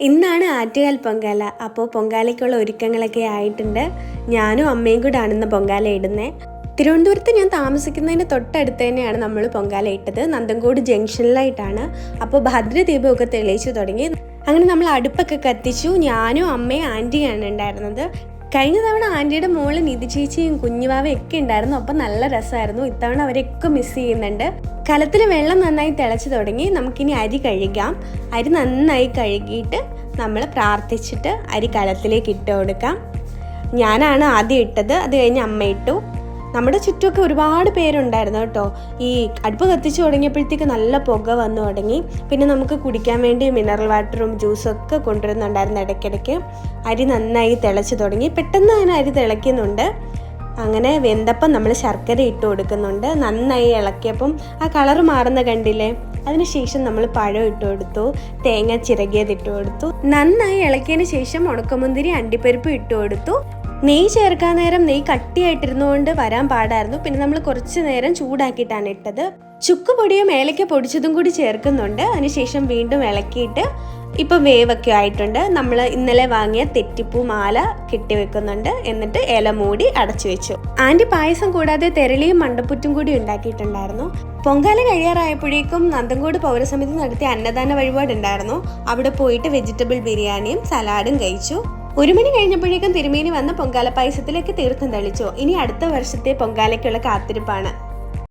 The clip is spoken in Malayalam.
ഇന്നാണ് ആറ്റുകാൽ പൊങ്കാല. അപ്പോൾ പൊങ്കാലയ്ക്കുള്ള ഒരുക്കങ്ങളൊക്കെ ആയിട്ടുണ്ട്. ഞാനും അമ്മയും കൂടാണ് ഇന്ന് പൊങ്കാല ഇടുന്നത് തിരുവനന്തപുരത്ത് ഞാൻ താമസിക്കുന്നതിന് തൊട്ടടുത്ത് തന്നെയാണ് നമ്മൾ പൊങ്കാല ഇട്ടത്. നന്തൻകോട് ജംഗ്ഷനിലായിട്ടാണ്. അപ്പോൾ ഭദ്രദീപമൊക്കെ തെളിയിച്ചു തുടങ്ങി. അങ്ങനെ നമ്മൾ അടുപ്പൊക്കെ കത്തിച്ചു. ഞാനും അമ്മയും ആന്റിയാണ് ഉണ്ടായിരുന്നത്. കഴിഞ്ഞ തവണ ആന്റിയുടെ മോൾ നിധി ചേച്ചിയും കുഞ്ഞുവാവയും ഒക്കെ ഉണ്ടായിരുന്നു. അപ്പം നല്ല രസമായിരുന്നു. ഇത്തവണ അവരെയൊക്കെ മിസ് ചെയ്യുന്നുണ്ട്. കലത്തിൽ വെള്ളം നന്നായി തിളച്ച് തുടങ്ങി നമുക്കിനി അരി കഴുകാം. അരി നന്നായി കഴുകിയിട്ട് നമ്മൾ പ്രാർത്ഥിച്ചിട്ട് അരി കലത്തിലേക്ക് ഇട്ട് കൊടുക്കാം. ഞാനാണ് ആദ്യം ഇട്ടത്. അത് കഴിഞ്ഞ് അമ്മ ഇട്ടു. നമ്മുടെ ചുറ്റുമൊക്കെ ഒരുപാട് പേരുണ്ടായിരുന്നു കേട്ടോ. ഈ അടുപ്പ് കത്തിച്ചു തുടങ്ങിയപ്പോഴത്തേക്ക് നല്ല പുക വന്നു തുടങ്ങി. പിന്നെ നമുക്ക് കുടിക്കാൻ വേണ്ടി മിനറൽ വാട്ടറും ജ്യൂസും ഒക്കെ കൊണ്ടുവരുന്നുണ്ടായിരുന്നു ഇടയ്ക്കിടയ്ക്ക്. അരി നന്നായി തിളച്ചു തുടങ്ങി. പെട്ടെന്ന് അങ്ങനെ അരി തിളയ്ക്കുന്നുണ്ട്. അങ്ങനെ വെന്തപ്പം നമ്മൾ ശർക്കര ഇട്ട് കൊടുക്കുന്നുണ്ട്. നന്നായി ഇളക്കിയപ്പം ആ കളർ മാറുന്ന കണ്ടില്ലേ? അതിനുശേഷം നമ്മൾ പഴം ഇട്ട് കൊടുത്തു. തേങ്ങ ചിരകിയത് ഇട്ട് കൊടുത്തു. നന്നായി ഇളക്കിയതിന് ശേഷം ഉണക്കമുന്തിരി അണ്ടിപ്പരിപ്പ് ഇട്ട് കൊടുത്തു. നെയ്യ് ചേർക്കാൻ നേരം നെയ്യ് കട്ടിയായിട്ടിരുന്നുകൊണ്ട് വരാൻ പാടായിരുന്നു. പിന്നെ നമ്മൾ കുറച്ച് നേരം ചൂടാക്കിയിട്ടാണ് ഇട്ടത്. ചുക്ക് പൊടിയും ഏലക്ക പൊടിച്ചതും കൂടി ചേർക്കുന്നുണ്ട്. അതിനുശേഷം വീണ്ടും ഇളക്കിയിട്ട് ഇപ്പം വേവൊക്കെ ആയിട്ടുണ്ട്. നമ്മൾ ഇന്നലെ വാങ്ങിയ തെറ്റിപ്പൂ മാല കെട്ടിവെക്കുന്നുണ്ട് എന്നിട്ട് ഇല മൂടി അടച്ചു വെച്ചു. ആന്റി പായസം കൂടാതെ തെരളിയും മണ്ടപ്പുറ്റും കൂടി ഉണ്ടാക്കിയിട്ടുണ്ടായിരുന്നു. പൊങ്കാല കഴിയാറായപ്പോഴേക്കും നന്ദൻകോട് പൗരസമിതി നടത്തിയ അന്നദാന വഴിപാടുണ്ടായിരുന്നു. അവിടെ പോയിട്ട് വെജിറ്റബിൾ ബിരിയാണിയും സലാഡും കഴിച്ചു. ഒരു മണി കഴിഞ്ഞപ്പോഴേക്കും തിരുമേനി വന്ന പൊങ്കാല പായസത്തിലേക്ക് തീർത്ഥം തെളിച്ചു. ഇനി അടുത്ത വർഷത്തെ പൊങ്കാലയ്ക്കുള്ള കാത്തിരിപ്പാണ്.